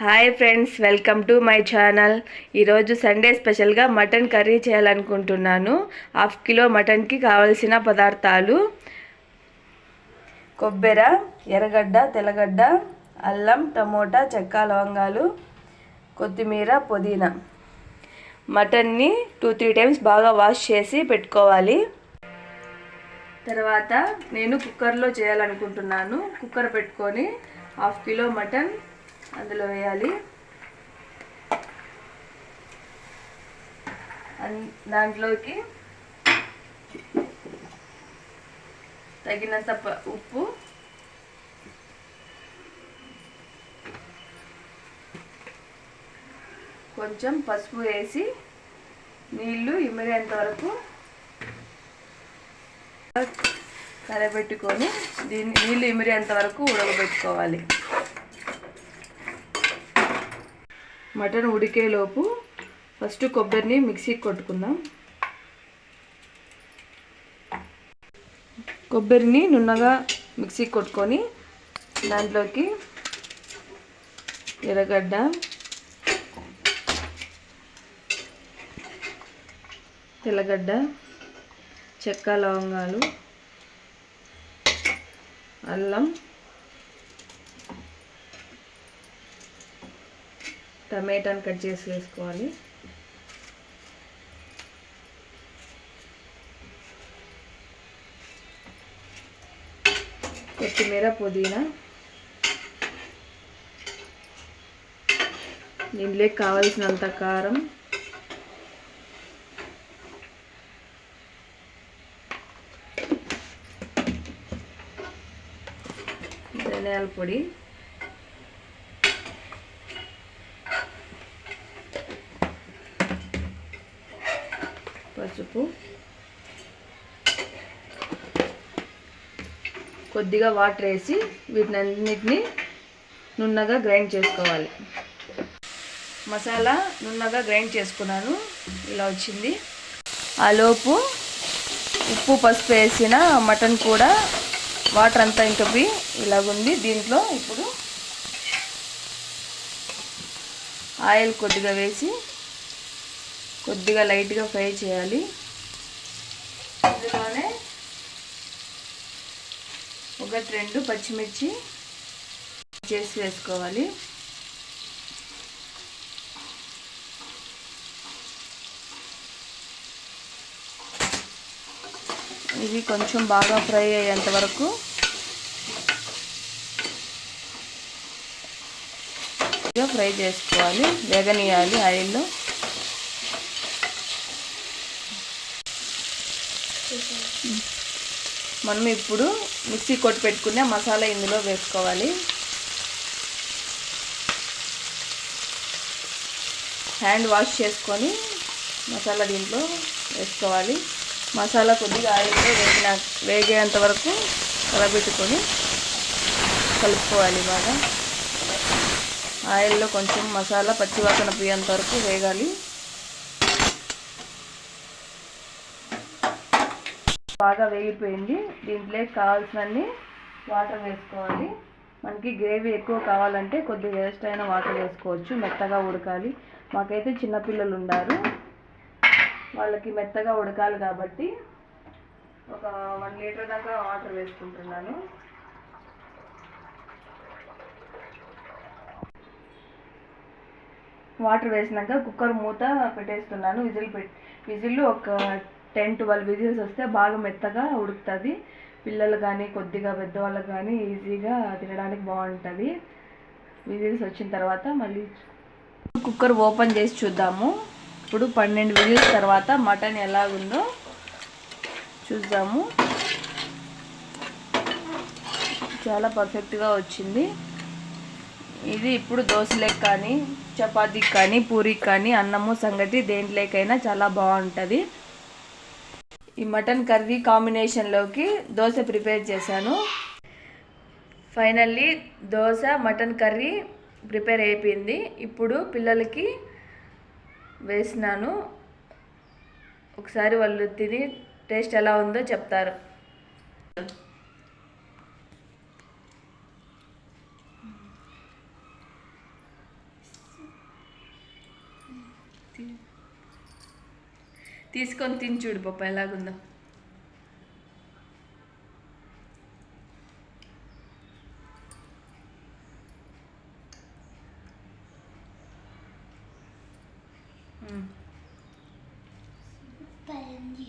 Hi friends welcome to my channel ఈరోజు Sunday స్పెషల్గా mutton curry చేయాలనుకుంటున్నాను. హాఫ్ కిలో మటన్కి కావలసిన పదార్థాలు కొబ్బెర ఎర్రగడ్డ తెల్లగడ్డ అల్లం టమోటా చెక్క లవంగాలు కొత్తిమీర పుదీనా. మటన్ని టూ త్రీ టైమ్స్ బాగా వాష్ చేసి పెట్టుకోవాలి. తర్వాత నేను కుక్కర్లో చేయాలనుకుంటున్నాను. కుక్కర్ పెట్టుకొని హాఫ్ కిలో మటన్ అందులో వేయాలి. దాంట్లోకి తగినంత ప- ఉప్పు. కొంచెం పసుపు వేసి నీళ్ళు ఇమిరేంత వరకు కలబెట్టుకొని దీన్ని నీళ్ళు ఇమిరేంత వరకు ఉడకబెట్టుకోవాలి. మటన్ ఉడికేలోపు ఫస్ట్ కొబ్బరిని మిక్సీకి కొట్టుకుందాం. కొబ్బరిని నున్నగా మిక్సీకి కొట్టుకొని దాంట్లోకి ఎర్రగడ్డ తెల్లగడ్డ చెక్క లవంగాలు అల్లం టమాటాని కట్ చేసి వేసుకోవాలి. కొత్తిమీర పుదీనా. దీంట్లోకి కావలసినంత కారం. ధనియాల పొడి. పసుపు. కొద్దిగా వాటర్ వేసి వీటిని అన్నిటినీ నున్నగా గ్రైండ్ చేసుకోవాలి. మసాలా నున్నగా గ్రైండ్ చేసుకున్నాను. ఇలా వచ్చింది. ఆ లోపు ఉప్పు పసుపు వేసిన మటన్ కూడా వాటర్ అంతా ఇంకపి ఇలాగుంది. దీంట్లో ఇప్పుడు ఆయిల్ కొద్దిగా వేసి కొద్దిగా లైట్గా ఫ్రై చేయాలి. ఇందులోనే ఒకటి రెండు పచ్చిమిర్చి చేసి వేసుకోవాలి. ఇది కొంచెం బాగా ఫ్రై అయ్యేంత వరకు ఫ్రై చేసుకోవాలి. వేగనీయాలి ఆయిల్లో. మనం ఇప్పుడు మిక్సీ కొట్టి పెట్టుకునే మసాలా ఇందులో వేసుకోవాలి. హ్యాండ్ వాష్ చేసుకొని మసాలా దీంట్లో వేసుకోవాలి. మసాలా కొద్దిగా ఆయిల్లో వేగిన వేగేంత వరకు కలబెట్టుకొని కలుపుకోవాలి బాగా. ఆయిల్లో కొంచెం మసాలా పచ్చివాసన పోయేంత వరకు వేగాలి. బాగా వేగిపోయింది. దీంట్లో కావాల్సినన్ని వాటర్ వేసుకోవాలి. మనకి గ్రేవీ ఎక్కువ కావాలంటే కొద్దిగా వేస్ట్ అయిన వాటర్ వేసుకోవచ్చు. మెత్తగా ఉడకాలి. మాకైతే చిన్నపిల్లలు ఉన్నారు వాళ్ళకి మెత్తగా ఉడకాలి కాబట్టి ఒక వన్ లీటర్ దాకా వాటర్ వేసుకుంటున్నాను. వాటర్ వేసినాక కుక్కర్ మూత పెట్టేస్తున్నాను. విజిల్ పెట్ విజిల్ ఒక టెన్ ట్వెల్వ్ విజిల్స్ వస్తే బాగా మెత్తగా ఉడుకుతుంది. పిల్లలు కానీ కొద్దిగా పెద్దవాళ్ళకి కానీ ఈజీగా తినడానికి బాగుంటుంది. విజిల్స్ వచ్చిన తర్వాత మళ్ళీ కుక్కర్ ఓపెన్ చేసి చూద్దాము. ఇప్పుడు పన్నెండు విజిల్స్ తర్వాత మటన్ ఎలాగుందో చూద్దాము. చాలా పర్ఫెక్ట్గా వచ్చింది. ఇది ఇప్పుడు దోశలకు కానీ చపాతీకి కానీ పూరికి కానీ అన్నము సంగటి దేంట్లోకైనా చాలా బాగుంటుంది. ఈ మటన్ కర్రీ కాంబినేషన్లోకి దోశ ప్రిపేర్ చేశాను. Finally dosa mutton curry prepare అయిపోయింది. ఇప్పుడు పిల్లలకి వేసినాను. ఒకసారి వాళ్ళు తిని టేస్ట్ ఎలా ఉందో చెప్తారు. తీసుకొని తిని చూడు పప్పు ఎలాగుందో. ఉంది